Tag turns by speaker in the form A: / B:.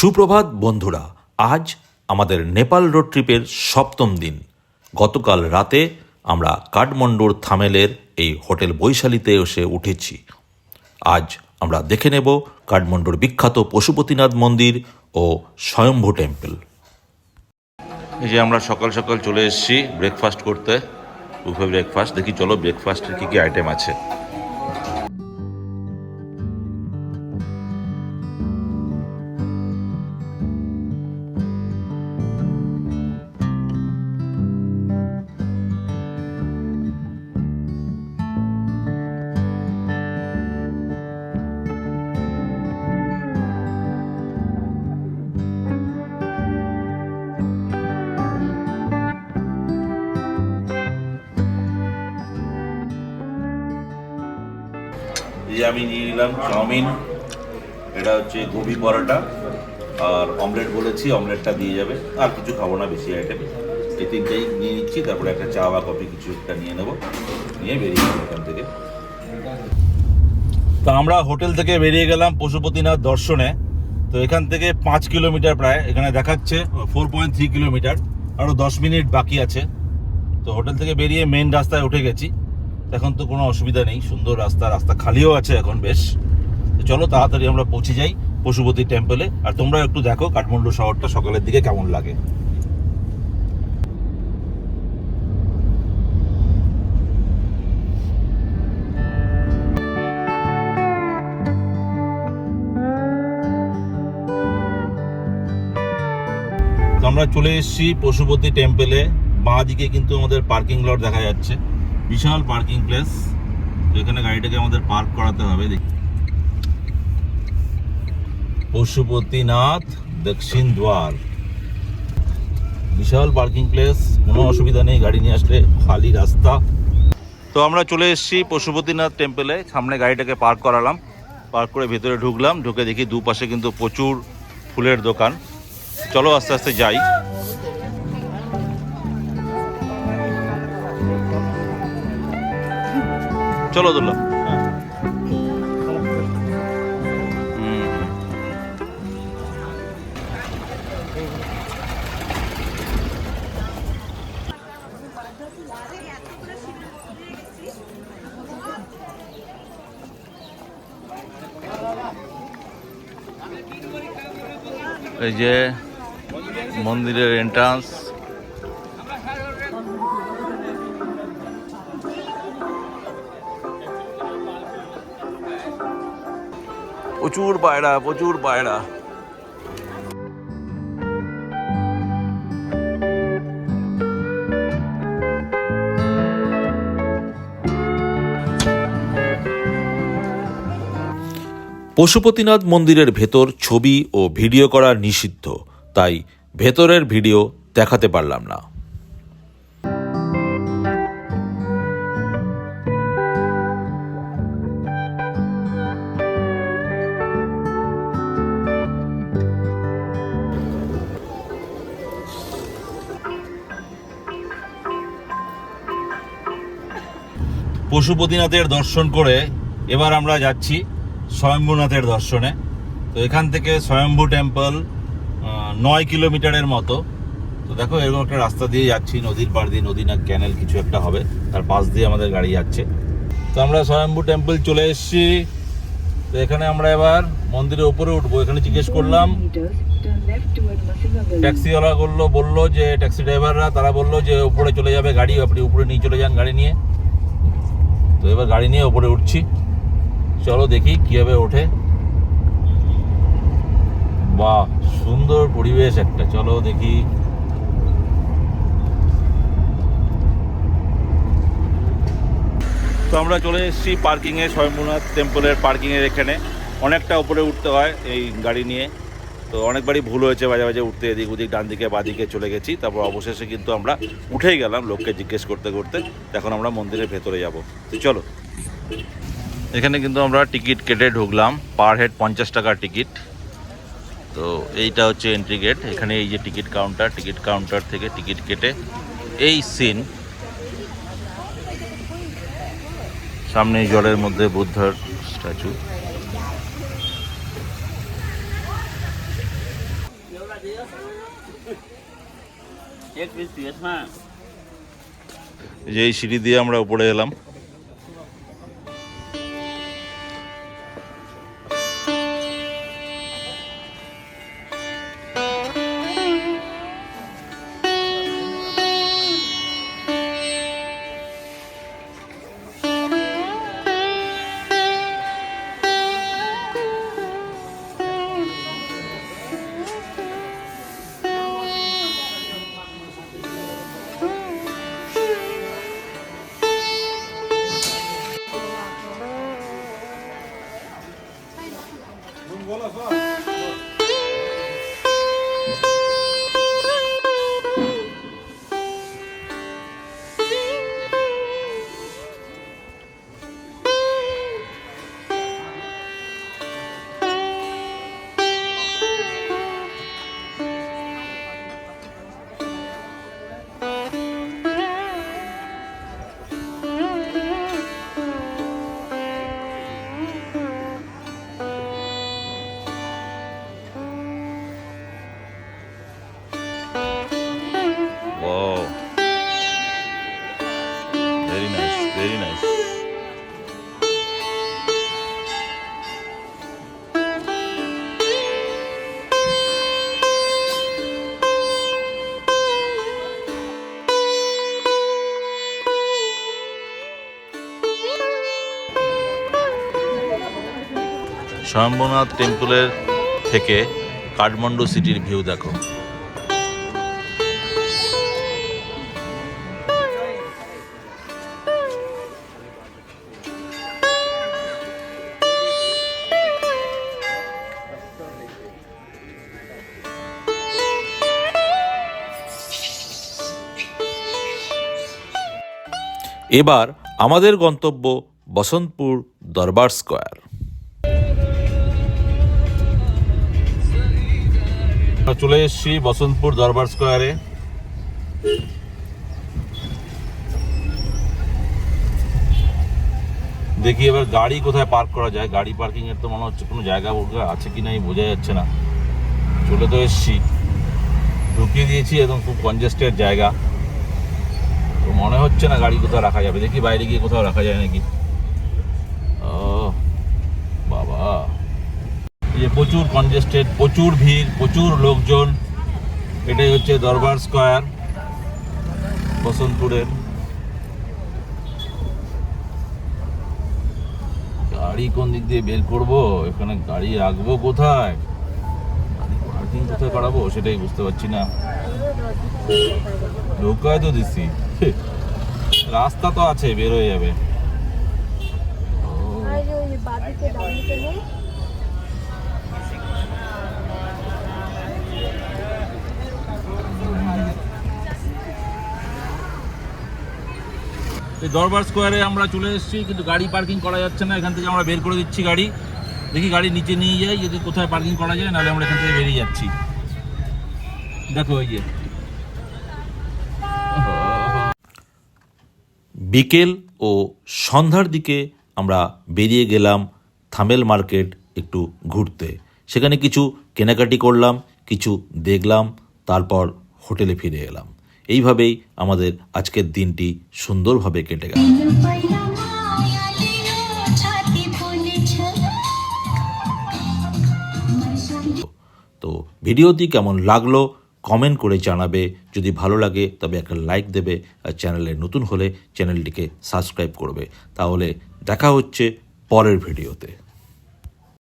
A: সুপ্রভাত, বন্ধুরা। আজ আমাদের নেপাল রোড ট্রিপের সপ্তম দিন। গতকাল রাতে আমরা কাঠমান্ডুর থামেলের এই হোটেল বৈশালীতে এসে উঠেছি। আজ আমরা দেখে নেব কাঠমান্ডুর বিখ্যাত পশুপতিনাথ মন্দির ও স্বয়ম্ভু টেম্পল। এই যে আমরা সকাল সকাল চলে এসেছি ব্রেকফাস্ট করতে। বুফে ব্রেকফাস্ট দেখি, চলো ব্রেকফাস্টের কী কী আইটেম আছে? এই আমি নিয়ে নিলাম, চাউমিন। এটা হচ্ছে গোবি পরোটা। আর অমলেট বলেছি, অমলেটটা দিয়ে যাবে। আর কিছু খাব না, বেশি আইটেম এই তিনটেই নিয়ে নিচ্ছি, তারপরে একটা চা বা কফি কিছু একটা নিয়ে নেব। নিয়ে বেরিয়ে যাব এখান থেকে। তো আমরা হোটেল থেকে বেরিয়ে গেলাম পশুপতিনাথ দর্শনে। তো এখান থেকে পাঁচ কিলোমিটার প্রায়, এখানে দেখাচ্ছে ফোর পয়েন্ট থ্রি কিলোমিটার। আরও দশ মিনিট বাকি আছে। তো হোটেল থেকে বেরিয়ে মেন রাস্তায় উঠে গেছি। এখন তো কোনো অসুবিধা নেই, সুন্দর রাস্তা রাস্তা খালিও আছে এখন বেশ। চলো তাড়াতাড়ি আমরা পৌঁছে যাই পশুপতি টেম্পলে আর তোমরা একটু দেখো কাঠমান্ডু শহরটা সকালের দিকে কেমন লাগে। আমরা চলে এসেছি পশুপতি টেম্পলে বাঁ দিকে কিন্তু আমাদের পার্কিং লট দেখা যাচ্ছে। বিশাল পার্কিং প্লেস এখানে গাড়িটাকে আমাদের পার্ক করাতে হবে। দেখি পশুপতিনাথ দক্ষিণ দ্বার বিশাল পার্কিং প্লেস, কোনো অসুবিধা নেই, গাড়ি নিয়ে আসলে খালি রাস্তা। তো আমরা চলে এসেছি পশুপতিনাথ টেম্পলে, সামনে গাড়িটাকে পার্ক করালাম। পার্ক করে ভেতরে ঢুকলাম, ঢুকে দেখি দুপাশে কিন্তু প্রচুর ফুলের দোকান। চলো আস্তে আস্তে যাই। চলো দুল্লা এই যে মন্দিরের এন্ট্রান্স প্রচুর পায়রা প্রচুর পায়রা। পশুপতিনাথ মন্দিরের ভেতর ছবি ও ভিডিও করা নিষিদ্ধ, তাই ভেতরের ভিডিও দেখাতে পারলাম না। পশুপতিনাথের দর্শন করে এবার আমরা যাচ্ছি স্বয়ম্ভুনাথের দর্শনে। তো এখান থেকে স্বয়ম্ভু টেম্পল নয় কিলোমিটারের মতো। তো দেখো, এরকম একটা রাস্তা দিয়ে যাচ্ছি, নদীর পাড় দিয়ে, নদী না ক্যানেল কিছু একটা হবে। তার পাশ দিয়ে আমাদের গাড়ি যাচ্ছে। তো আমরা স্বয়ম্ভু টেম্পল চলে এসেছি। তো এখানে আমরা এবার মন্দিরের উপরে উঠবো। এখানে জিজ্ঞেস করলাম, ট্যাক্সিওয়ালা করল, বলল যে, ট্যাক্সি ড্রাইভাররা, তারা বলল যে, উপরে চলে যাবে গাড়ি, আপনি উপরে নিয়ে চলে যান গাড়ি নিয়ে। তো এবার গাড়ি নিয়ে ওপরে উঠছি। চলো দেখি কীভাবে ওঠে। বাহ, সুন্দর পরিবেশ একটা। চলো দেখি। তো আমরা চলে এসেছি পার্কিংয়ে, স্বয়ম্ভুনাথ টেম্পলের পার্কিংয়ের এখানে। অনেকটা উপরে উঠতে হয় এই গাড়ি নিয়ে। তো অনেকবারই ভুল হয়েছে মাঝে মাঝে উঠতে এদিক ওদিক, ডান দিকে বাদিকে চলে গেছি, তারপর অবশেষে কিন্তু আমরা উঠেই গেলাম লোককে জিজ্ঞেস করতে করতে এখন আমরা মন্দিরের ভেতরে যাব। তো চলো। এখানে কিন্তু আমরা টিকিট কেটে ঢুকলাম, পার হেড পঞ্চাশ টাকার টিকিট। তো এইটা হচ্ছে এন্ট্রি গেট এখানে এই যে টিকিট কাউন্টার টিকিট কাউন্টার থেকে টিকিট কেটে এই সিন সামনে জলের মধ্যে বুদ্ধার স্ট্যাচু যে এই সিঁড়ি দিয়ে আমরা উপরে এলাম। স্বয়ম্ভনাথ টেম্পলের থেকে কাঠমান্ডু সিটির ভিউ দেখো। এবার আমাদের গন্তব্য বসন্তপুর দরবার স্কোয়ার। চলে এসেছি বসন্তপুর দরবার স্কোয়ারে। দেখি এবার গাড়ি কোথায় পার্ক করা যায়। গাড়ি পার্কিং এর তো মনে হচ্ছে কোনো জায়গা আছে কি নাই বোঝা যাচ্ছে না। চলে তো এসছি। ঢুকিয়ে দিয়েছি একদম খুব কনজেস্টেড জায়গা। তো মনে হচ্ছে না গাড়ি কোথাও রাখা যাবে। দেখি বাইরে গিয়ে কোথাও রাখা যায় নাকি ও বাবা এই যে প্রচুর কনজেস্টেড, প্রচুর ভিড়, প্রচুর লোকজন। এটাই হচ্ছে দরবার স্কোয়ার, বসন্তপুরের। গাড়ি কোন দিক দিয়ে বের করব? এখানে গাড়ি রাখব কোথায়? পার্কিং কোথায় করাবো? সেটাই বুঝতে পারছি না। নৌকায় তো দিচ্ছি রাস্তা তো আছে, বের হয়ে যাবে। এই দরবার স্কোয়ারে আমরা চলে এসেছি, কিন্তু গাড়ি পার্কিং করা যাচ্ছে না, এখান থেকে আমরা বের করে দিচ্ছি গাড়ি। দেখি গাড়ি নিচে নিয়ে যাই, যদি কোথায় পার্কিং করা যায়, নাহলে আমরা এখান থেকে বেরিয়ে যাচ্ছি। দেখো ওই যে। বিকেল ও সন্ধ্যার দিকে আমরা বেরিয়ে গেলাম থামেল মার্কেট একটু ঘুরতে। সেখানে কিছু কেনাকাটি করলাম, কিছু দেখলাম, তারপর হোটেলে ফিরে এলাম। এইভাবেই আমাদের আজকের দিনটি সুন্দরভাবে কেটে গেল। তো ভিডিওটি কেমন লাগল কমেন্ট করে জানাবে। যদি ভালো লাগে, তবে একটা লাইক দেবে আর চ্যানেলে নতুন হলে চ্যানেলটিকে সাবস্ক্রাইব করবে। তাহলে দেখা হচ্ছে পরের ভিডিওতে।